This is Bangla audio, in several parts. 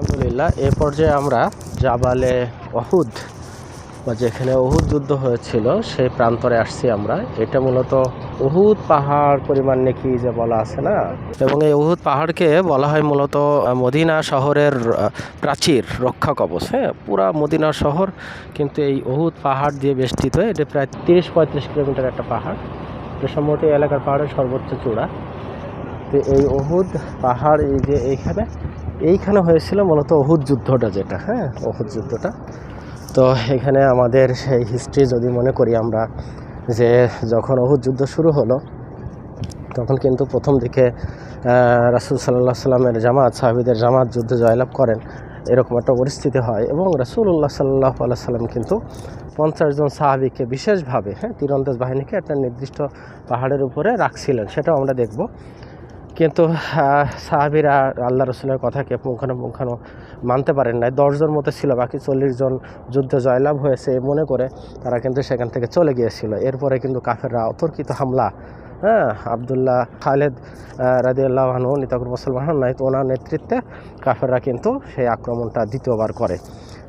আলহামদুলিল্লাহ, এ পর্যায়ে আমরা জাবালে অহুদ, বা যেখানে অহুদ যুদ্ধ হয়েছিল, সেই প্রান্তরে আসছি আমরা। এটা মূলত উহুদ পাহাড় পরিমাণ নাকি যে বলা আছে না? এবং এই অহুদ পাহাড়কে বলা হয় মূলত মদিনা শহরের প্রাচীর রক্ষা কবচ। হ্যাঁ পুরা মদিনা শহর কিন্তু এই অহুদ পাহাড় দিয়ে বেষ্টিত। এটা প্রায় তিরিশ পঁয়ত্রিশ কিলোমিটার একটা পাহাড়। এটা সম্ভবত এলাকার পাহাড়ের সর্বোচ্চ চূড়া। তো এই অহুদ পাহাড় এই যে এইখানে এইখানে হয়েছিল মূলত অহুদ যুদ্ধটা যেটা হ্যাঁ অহুদ যুদ্ধটা। তো এখানে আমাদের সেই হিস্ট্রি যদি মনে করি আমরা, যে যখন অহুদ যুদ্ধ শুরু হলো, তখন কিন্তু প্রথম দিকে রাসুল সাল্লাহ সাল্লামের জামাত, সাহাবিদের জামাত যুদ্ধে জয়লাভ করেন, এরকম একটা পরিস্থিতি হয়। এবং রাসুল্লাহ সাল্লাহ আল্লাহ সাল্লাম কিন্তু পঞ্চাশ জন সাহাবিকে বিশেষভাবে হ্যাঁ তীরন্দাজ বাহিনীকে একটা নির্দিষ্ট পাহাড়ের উপরে রাখছিলেন, সেটাও আমরা দেখব। কিন্তু সাহাবিরা আল্লাহ রসুলের কথাকে পুঙ্খানুপুঙ্খানু মানতে পারেন নাই। দশজন মতো ছিল, বাকি চল্লিশ জন যুদ্ধে জয়লাভ হয়েছে মনে করে তারা কিন্তু সেখান থেকে চলে গিয়েছিল। এরপরে কিন্তু কাফেররা অতর্কিত হামলা হ্যাঁ আবদুল্লাহ খালেদ রাজি আল্লাহনু নিতাকুর মুসলমান নাই ওনার নেতৃত্বে কাফেররা কিন্তু সেই আক্রমণটা দ্বিতীয়বার করে।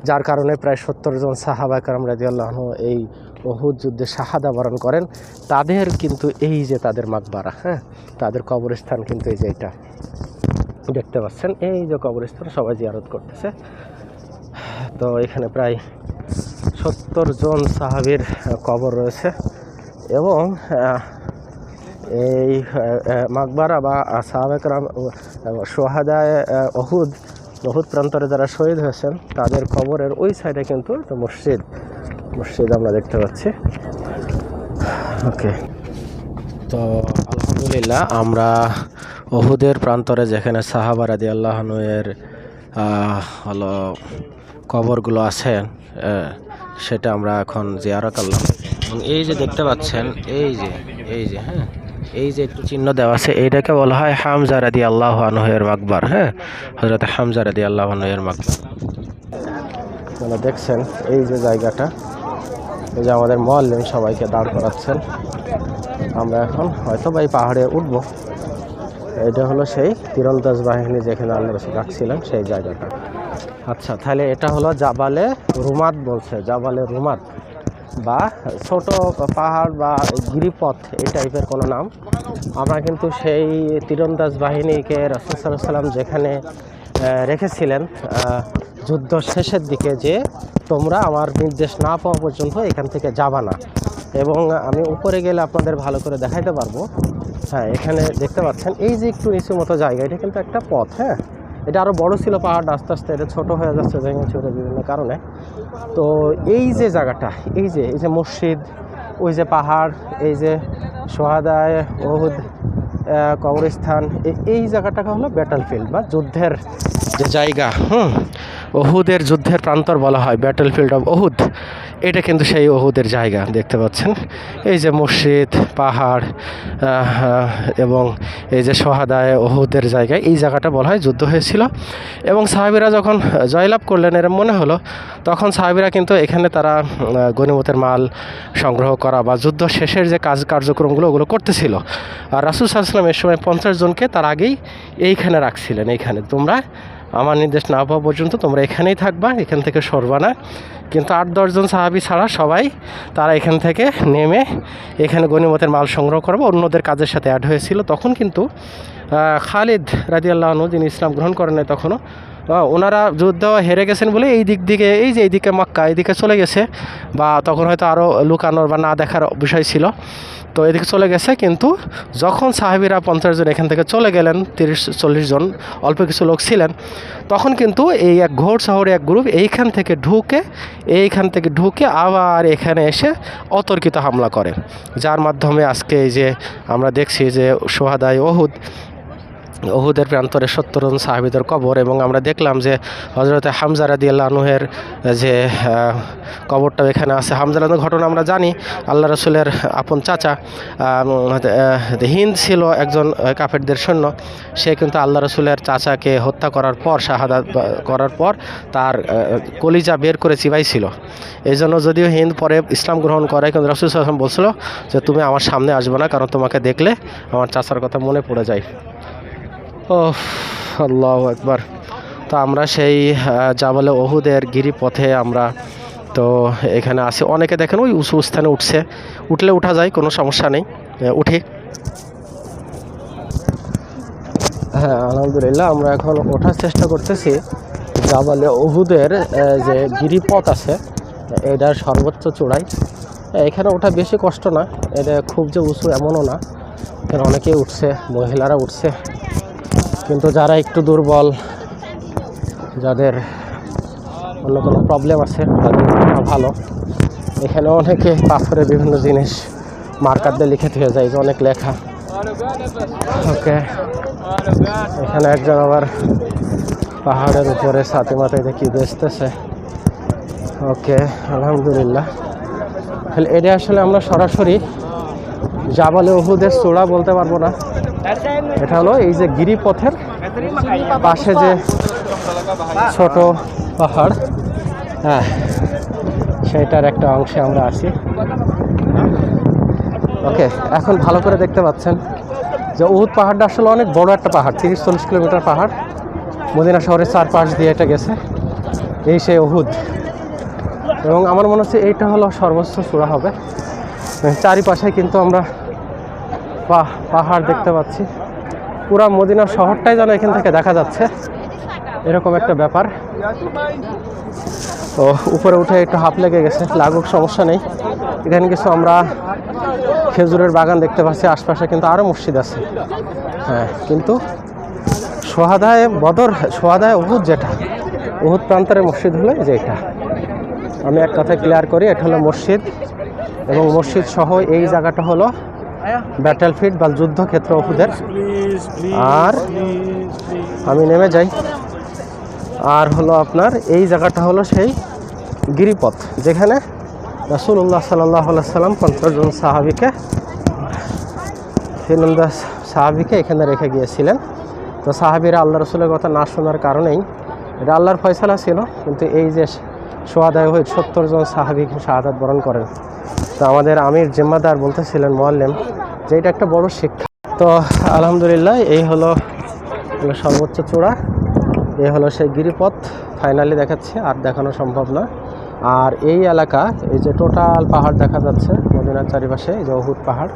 যার কারণে প্রায় সত্তর জন সাহাবা কারাম রাজি আল্লাহনু এই অহুদ যুদ্ধে শাহাদা বরণ করেন। তাদের কিন্তু এই যে তাদের মাকবারা হ্যাঁ তাদের কবরস্থান কিন্তু এই যে এটা। দেখতে পাচ্ছেন, এই যে কবরস্থান সবাই জিয়ারত করতেছে। তো এখানে প্রায় সত্তর জন সাহাবির কবর রয়েছে এবং এই মাকবারা বা সাহাবেকরাম সোহাদায় অহুদ অহুদ প্রান্তরে যারা শহীদ হয়েছেন, তাদের কবরের ওই সাইডে কিন্তু একটা মসজিদ। মসজিদ আমরা দেখতে পাচ্ছি। ওকে। তো, আলহামদুলিল্লাহ, আমরা অহুদের প্রান্তরে যেখানে সাহাবা রাদি আল্লাহনুয়ের হলো কবরগুলো আছে সেটা আমরা এখন জিয়ারা করলাম এবং এই যে দেখতে পাচ্ছেন, এই যে এই যে হ্যাঁ? এই যে একটু চিহ্ন দেওয়া আছে, এইটাকে বলা হয় হামজা রাদি আল্লাহ আনহের মাকবার হ্যাঁ? হজরত হামজা রাদি আল্লাহ আনহের মাকবার। আপনারা দেখছেন এই যে জায়গাটা, এই যে আমাদের মোয়াল্লিম সবাইকে দাঁড় করাচ্ছেন। আমরা এখন হয়তো বা এই পাহাড়ে উঠবো। এটা হলো সেই তীরন্দাজ বাহিনী যেখানে আল্লাহ রসুল রাখছিলেন সেই জায়গাটা। আচ্ছা তাহলে এটা হলো জাবালে রুমাত বলছে, জাবালে রুমাত বা ছোট পাহাড় বা গিরিপথ, এই টাইপের কোনো নাম। আমরা কিন্তু সেই তীরন্দাজ বাহিনীকে রসুল সাল্লাম যেখানে রেখেছিলেন যুদ্ধ শেষের দিকে যে তোমরা আমার নির্দেশ না পাওয়া পর্যন্ত এখান থেকে যাবা না। এবং আমি উপরে গেলে আপনাদের ভালো করে দেখাইতে পারব। হ্যাঁ এখানে দেখতে পাচ্ছেন, এই যে একটু নিচু মতো জায়গা, এটা কিন্তু একটা পথ হ্যাঁ। এটা আরও বড় ছিল পাহাড়টা আস্তে আস্তে এটা ছোটো হয়ে যাচ্ছে, ভেঙে চুরে বিভিন্ন কারণে। তো এই যে জায়গাটা, এই যে এই যে মসজিদ, ওই যে পাহাড়, এই যে সোহাদায়, ওহুদ কবরস্থান এই জায়গাটাকে হলো ব্যাটল ফিল্ড বা যুদ্ধের যে জায়গা হুম ওহুদের যুদ্ধের প্রান্তর বলা হয় ব্যাটল ফিল্ড অফ ওহুদ এটা কিন্তু সেই ওহুদের জায়গা দেখতে পাচ্ছেন? এই যে মসজিদ পাহাড় এবং এই যে সোহাদায় ওহুদের জায়গায় এই জায়গাটা বলা হয় যুদ্ধ হয়েছিল। এবং সাহাবিরা যখন জয়লাভ করলেন এরম মনে হলো তখন সাহাবিরা কিন্তু এখানে তারা আহ, গনিমতের মাল সংগ্রহ করা বা যুদ্ধ শেষের যে কাজ কার্যক্রমগুলো ওগুলো করতেছিল। আর রাসুল সাল্লাম এর সময় পঞ্চাশ জনকে তার আগেই এইখানে রাখছিলেন, এইখানে। তোমরা আমার নির্দেশ না পাওয়া পর্যন্ত তোমরা এখানেই থাকবা, এখান থেকে সরবা না। কিন্তু আট দশজন সাহাবি ছাড়া সবাই তারা এখান থেকে নেমে এখানে গনিমতের মাল সংগ্রহ করব। অন্যদের কাজের সাথে অ্যাড হয়েছিল। তখন কিন্তু খালিদ রাজি আল্লাহনু যিনি ইসলাম গ্রহণ করেন নাই তখনও ওনারা যুদ্ধ হেরে গেছেন বলে এই দিক দিকে, এই যে এইদিকে মক্কা, এইদিকে চলে গেছে। বা তখন হয়তো আরও লুকানোর বা না দেখার বিষয় ছিল। তো এদিকে চলে গেছে, কিন্তু যখন সাহেবিরা পঞ্চাশ জন এখান থেকে চলে গেলেন, তিরিশ, চল্লিশ জন, অল্প কিছু লোক ছিলেন, তখন কিন্তু এই এক ঘোর শহরে এক গ্রুপ এইখান থেকে ঢুকে, এইখান থেকে ঢুকে আবার এখানে এসে অতর্কিত হামলা করে। যার মাধ্যমে আজকে এই যে আমরা দেখছি যে সোহাদাই ওহুদ ওহুদের প্রান্তরে সত্তরজন সাহাবিদের কবর এবং আমরা দেখলাম যে হজরতে হামজা রাদি আল্লাহনুহের যে কবরটা এখানে আছে। হামজা রাদির ঘটনা আমরা জানি, আল্লাহ রসুলের আপন চাচা হিন্দ ছিল একজন কাফেরদের সৈন্য। সে কিন্তু আল্লাহ রসুলের চাচাকে হত্যা করার পর শাহাদা করার পর তার কলিজা বের করে চিবাইছিল এই জন্য যদিও হিন্দ পরে ইসলাম গ্রহণ করে, কিন্তু রসুল সাল্লাম বলছিল যে, তুমি আমার সামনে আসবে না, কারণ তোমাকে দেখলে আমার চাচার কথা মনে পড়ে যায়। ও আল্লাহ একবার তো আমরা সেই জাবালে ওহুদের গিরিপথে আমরা, তো এখানে আসি। অনেকে দেখেন ওই উঁচু স্থানে উঠছে। উঠলে উঠা যায়, কোনো সমস্যা নেই। উঠি। হ্যাঁ আলহামদুলিল্লাহ, আমরা এখন ওঠার চেষ্টা করতেছি জাবালে ওহুদের যে গিরিপথ আছে এটার সর্বোচ্চ চূড়ায়। এখানে ওঠা বেশি কষ্ট না, এটা খুব যে উঁচু এমনও না। এখানে অনেকেই উঠছে, মহিলারা উঠছে। কিন্তু যারা একটু দুর্বল, যাদের অন্য কোনো প্রবলেম আছে, তাদের ভালো। এখানে অনেকে পাথরে বিভিন্ন জিনিস মার্কার দিয়ে লিখে থেকে যায় অনেক লেখা। ওকে। এখানে একজন আবার পাহাড়ের উপরে সাথে মাথায় দেখি বেচতেছে। ওকে, আলহামদুলিল্লাহ। এটা আসলে আমরা সরাসরি জাবালে ওহুদের চূড়া বলতে পারব না। এটা হলো এই যে গিরিপথের পাশে যে ছোট পাহাড়। হ্যাঁ সেটার একটা অংশে আমরা আছি। ওকে, এখন ভালো করে দেখতে পাচ্ছেন যে উহুদ পাহাড়টা আসলে অনেক বড় একটা পাহাড় তিরিশ চল্লিশ কিলোমিটার পাহাড়। মদিনা শহরের চারপাশ দিয়ে এটা গেছে, এই সেই উহুদ। এবং আমার মনে হচ্ছে এইটা হলো সর্বোচ্চ চূড়া হবে। চারিপাশে কিন্তু আমরা পা- পাহাড় দেখতে পাচ্ছি। পুরা মদিনা শহরটাই যেন এখান থেকে দেখা যাচ্ছে। এরকম একটা ব্যাপার। তো উপরে উঠে একটু হাফ লেগে গেছে, লাগুক, সমস্যা নেই। এখানে কিছু আমরা খেজুরের বাগান দেখতে পাচ্ছি, আশপাশে কিন্তু আরও মসজিদ আছে। হ্যাঁ কিন্তু সোহাদায় বদর, সোহাদায় উহুদ যেটা, উহুদ প্রান্তরের মসজিদ হলো এই যে এটা। আমি এক কথায় ক্লিয়ার করি, এটা হলো মসজিদ। এবং মসজিদ সহ এই জায়গাটা হলো ব্যাটেল ফিল্ড বা যুদ্ধক্ষেত্র ওহুদের আর আমি নেমে যাই। আর হলো আপনার এই জায়গাটা হলো সেই গিরিপথ যেখানে রাসুল্লাহ সাল্লাহ সাল্লাম পঞ্চাশ জন সাহাবিকে ফিরনন্দা সাহাবিকে এখানে রেখে গিয়েছিলেন। তো সাহাবিরা আল্লাহ রসুলের কথা না শোনার কারণেই এটা আল্লাহর ফয়সালা ছিল কিন্তু এই যে সোয়াদায় হয়ে সত্তর জন সাহাবি শাহাদাত বরণ করেন। তো আমাদের আমির জিম্মাদার বলতেছিলেন, মোয়াল্লেম, যে এটা একটা বড় শিক্ষা। তো আলহামদুলিল্লাহ, এই হলো সর্বোচ্চ চূড়া। এই হলো সেই গিরিপথ ফাইনালি দেখাচ্ছে, আর দেখানো সম্ভব না। আর এই এলাকা, এই যে টোটাল পাহাড় দেখা যাচ্ছে, মদিনার চারিপাশে, এই যে অহুদ পাহাড়।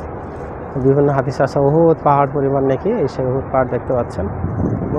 বিভিন্ন হাদিস আছে অহুদ পাহাড় পরিমাণ নাকি, এই সেই অহুদ পাহাড় দেখতে পাচ্ছেন।